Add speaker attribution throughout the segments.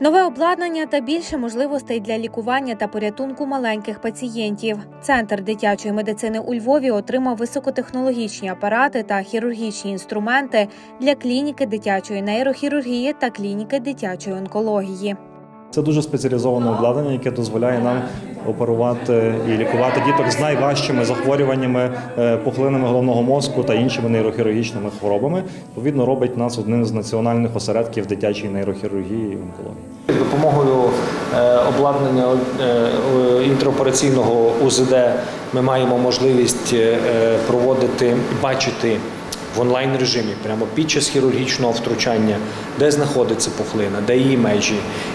Speaker 1: Нове обладнання та більше можливостей для лікування та порятунку маленьких пацієнтів. Центр дитячої медицини у Львові отримав високотехнологічні апарати та хірургічні інструменти для клініки дитячої нейрохірургії та клініки дитячої онкології.
Speaker 2: Це дуже спеціалізоване обладнання, яке дозволяє нам оперувати і лікувати діток з найважчими захворюваннями, е, пухлинами головного мозку та іншими нейрохірургічними хворобами. Відповідно, робить нас одним з національних осередків дитячої нейрохірургії і онкології.
Speaker 3: З допомогою е, обладнання е, інтраопераційного УЗД ми маємо можливість проводити, бачити в онлайн режимі прямо під час хірургічного втручання, де знаходиться пухлина, де її межі,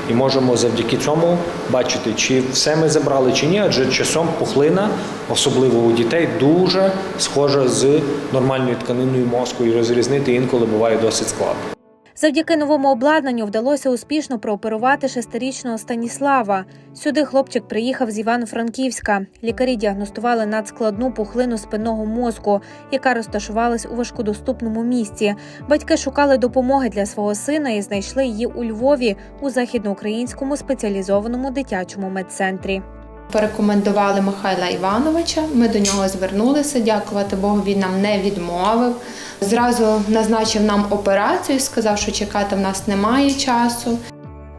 Speaker 3: і можемо завдяки цьому бачити, чи все ми забрали, чи ні. Адже часом пухлина, особливо у дітей, дуже схожа з нормальною тканиною мозку, і розрізнити інколи буває досить складно.
Speaker 1: Завдяки новому обладнанню вдалося успішно прооперувати шестирічного Станіслава. Сюди хлопчик приїхав з Івано-Франківська. Лікарі діагностували надскладну пухлину спинного мозку, яка розташувалась у важкодоступному місці. Батьки шукали допомоги для свого сина і знайшли її у Львові у західноукраїнському спеціалізованому дитячому медцентрі.
Speaker 4: Порекомендували Михайла Івановича. Ми до нього звернулися. Дякувати Богу, він нам не відмовив. Зразу назначив нам операцію, сказав, що чекати в нас немає часу.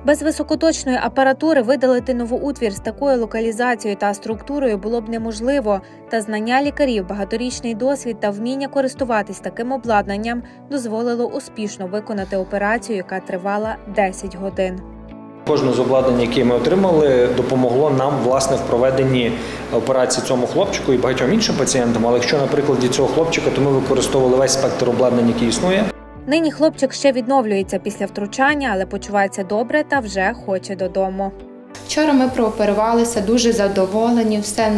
Speaker 1: Без високоточної апаратури видалити новоутвір з такою локалізацією та структурою було б неможливо. Та знання лікарів, багаторічний досвід та вміння користуватись таким обладнанням дозволило успішно виконати операцію, яка тривала 10 годин.
Speaker 3: Кожне з обладнань, яке ми отримали, допомогло нам власне в проведенні операції цьому хлопчику і багатьом іншим пацієнтам. Але якщо на прикладі цього хлопчика, то ми використовували весь спектр обладнань, який існує.
Speaker 1: Нині хлопчик ще відновлюється після втручання, але почувається добре та вже хоче додому.
Speaker 4: Вчора ми прооперувалися, дуже задоволені, все,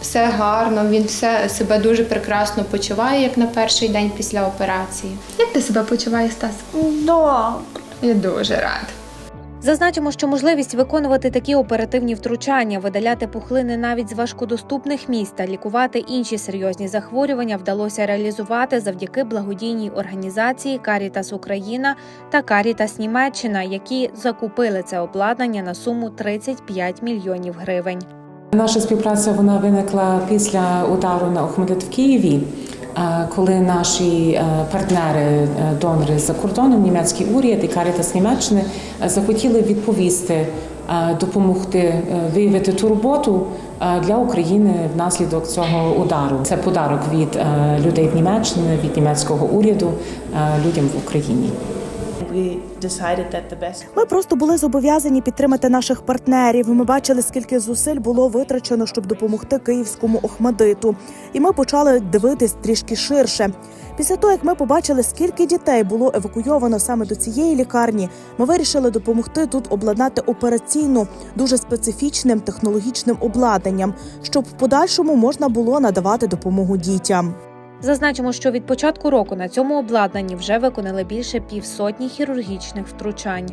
Speaker 4: все гарно. Він все себе дуже прекрасно почуває, як на перший день після операції. Як ти себе почуваєш, Стас?
Speaker 5: Добре.
Speaker 4: Я дуже рада.
Speaker 1: Зазначимо, що можливість виконувати такі оперативні втручання, видаляти пухлини навіть з важкодоступних місць та лікувати інші серйозні захворювання вдалося реалізувати завдяки благодійній організації Карітас Україна та Карітас Німеччина, які закупили це обладнання на суму 35 мільйонів гривень.
Speaker 6: Наша співпраця вона виникла після удару на Охмедит в Києві, коли наші е, партнери, е, донори за кордоном, німецький уряд і Карітас Німеччини е, захотіли відповісти, допомогти виявити ту роботу для України внаслідок цього удару. Це подарок від людей в Німеччині, від німецького уряду людям в Україні.
Speaker 7: Ми просто були зобов'язані підтримати наших партнерів. Ми бачили, скільки зусиль було витрачено, щоб допомогти київському Охмадиту. І ми почали дивитись трішки ширше. Після того, як ми побачили, скільки дітей було евакуйовано саме до цієї лікарні, ми вирішили допомогти тут обладнати операційну дуже специфічним технологічним обладнанням, щоб в подальшому можна було надавати допомогу дітям.
Speaker 1: Зазначимо, що від початку року на цьому обладнанні вже виконали більше півсотні хірургічних втручань.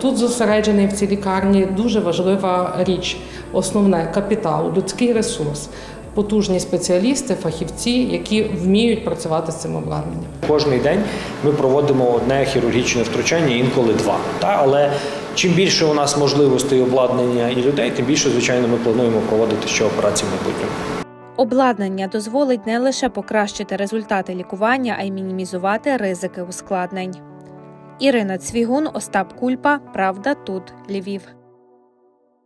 Speaker 8: Тут зосереджений в цій лікарні дуже важлива річ, основне капітал, людський ресурс, потужні спеціалісти, фахівці, які вміють працювати з цим обладнанням.
Speaker 3: Кожний день ми проводимо одне хірургічне втручання, інколи два. Та? Але чим більше у нас можливостей обладнання і людей, тим більше, звичайно, ми плануємо проводити ще операції в майбутньому.
Speaker 1: Обладнання дозволить не лише покращити результати лікування, а й мінімізувати ризики ускладнень. Ірина Цвігун, Остап Кульпа. Правда, тут Львів.